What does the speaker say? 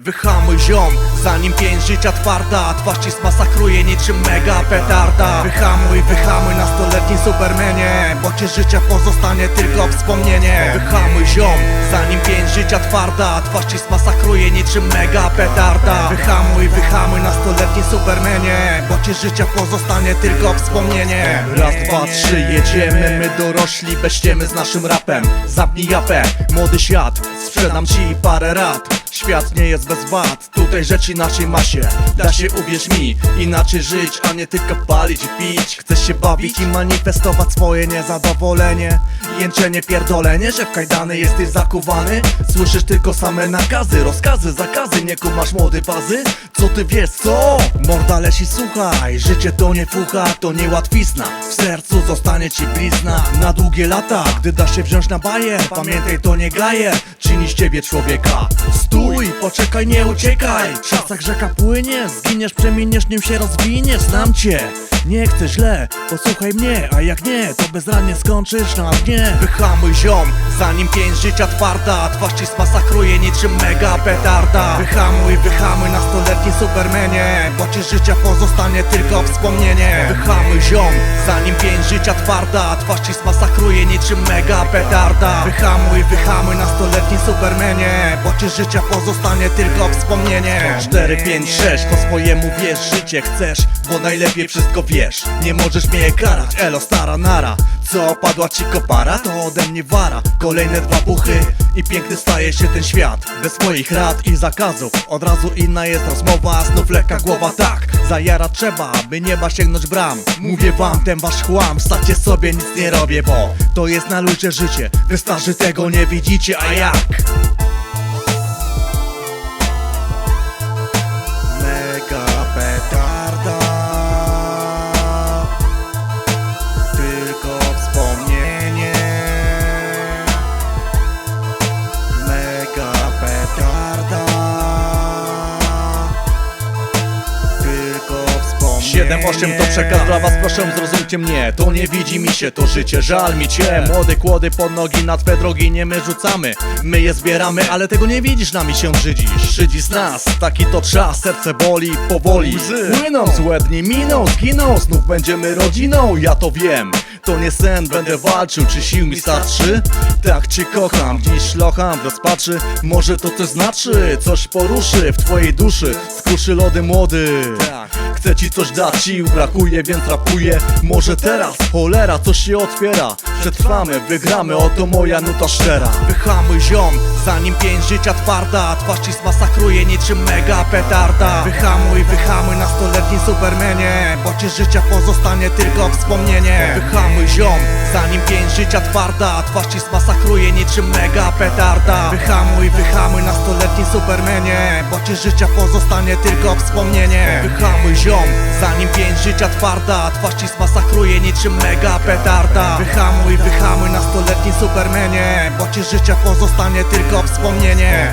Wyhamuj ziom, zanim pięć życia twarda. Twarz ci smasakruje niczym mega petarda. Wyhamuj, wyhamuj nastoletni supermenie Bo ci życia pozostanie tylko wspomnienie. Wyhamuj ziom, zanim pięć życia twarda. Twarz ci smasakruje niczym mega petarda. Wyhamuj, wyhamuj nastoletni supermenie Bo ci życia pozostanie tylko wspomnienie. Raz, dwa, trzy, jedziemy. My dorośli Beściemy z naszym rapem. Zapnij japę, młody świat. Sprzedam ci parę rad Świat nie jest bez wad, tutaj rzecz inaczej ma się Da się uwierz mi, inaczej żyć, a nie tylko palić i pić. Chcesz się bawić i manifestować swoje niezadowolenie. Jęczenie, pierdolenie, że w kajdany jesteś zakuwany. Słyszysz tylko same nakazy, rozkazy, zakazy. Nie kumasz młody fazy? Co ty wiesz, co? Morda leci, słuchaj, życie to nie fucha, to nie łatwizna. W sercu zostanie ci blizna. Na długie lata Gdy da się wziąć na bajer, pamiętaj to nie gaje Czyni z ciebie człowieka Stój, poczekaj, nie uciekaj. W czasach rzeka płynie, zginiesz, przeminiesz, nim się rozwiniesz. Znam cię, nie chcę źle, posłuchaj mnie A jak nie, to bezradnie skończysz na dnie. Wyhamuj ziom, zanim pięć życia twarda Twarz ci smasakruje niczym mega petarda. Wyhamuj, wyhamuj nastoletni supermenie Bo ci życia pozostanie tylko wspomnienie. Wyhamuj ziom, zanim pięć życia twarda Twarz ci smasakruje niczym mega petarda. Wyhamuj, wyhamuj nastoletni supermenie Bo ci życia pozostanie tylko wspomnienie. 4, 5, 6, po swojemu wiesz Życie chcesz, bo najlepiej wszystko wiesz Nie możesz mnie karać, elo stara nara. Co, padła ci kopara? To ode mnie wara. Kolejne dwa buchy i piękny staje się ten świat. Bez moich rad i zakazów. Od razu inna jest rozmowa, znów lekka głowa. Tak Zajara trzeba, by nieba sięgnąć bram. Mówię wam, ten wasz chłam Stacie sobie, nic nie robię, bo To jest na ludzie życie. Wy starzy tego nie widzicie, a jak? Mega petarda 7-8 to przekaz dla was, proszę zrozumcie mnie. To nie widzi mi się, to życie, żal mi cię. Młode kłody pod nogi, na twe drogi nie my rzucamy. My je zbieramy, ale tego nie widzisz, nami się brzydzisz Szydzi z nas, taki to czas, serce boli, powoli. Płyną, złe dni miną, zginą, znów będziemy rodziną Ja to wiem, to nie sen, będę walczył, czy sił mi starczy? Tak cię kocham, dziś szlocham w rozpaczy. Może to coś znaczy, coś poruszy w twojej duszy. Skruszy lody młody Chcę ci coś dać, sił brakuje, więc rapuję. Może teraz, cholera, coś się otwiera. Przetrwamy, wygramy, oto moja nuta szczera. Wyhamuj ziom, zanim pięć życia twarda. Twarz ci smasakruje niczym mega petarda. Wyhamuj, wyhamuj nastoletni supermenie Bo ci życia pozostanie tylko wspomnienie. Wyhamuj ziom, zanim pięć życia twarda. Twarz ci smasakruje niczym mega petarda. Wyhamuj, wyhamuj nastoletni supermenie Bo ci życia pozostanie tylko wspomnienie. Wyhamuj ziom, zanim pięć życia twarda Twarz ci smasakruje niczym mega petarda. Wyhamuj, wyhamuj nastoletni supermenie Bo ci życia pozostanie tylko wspomnienie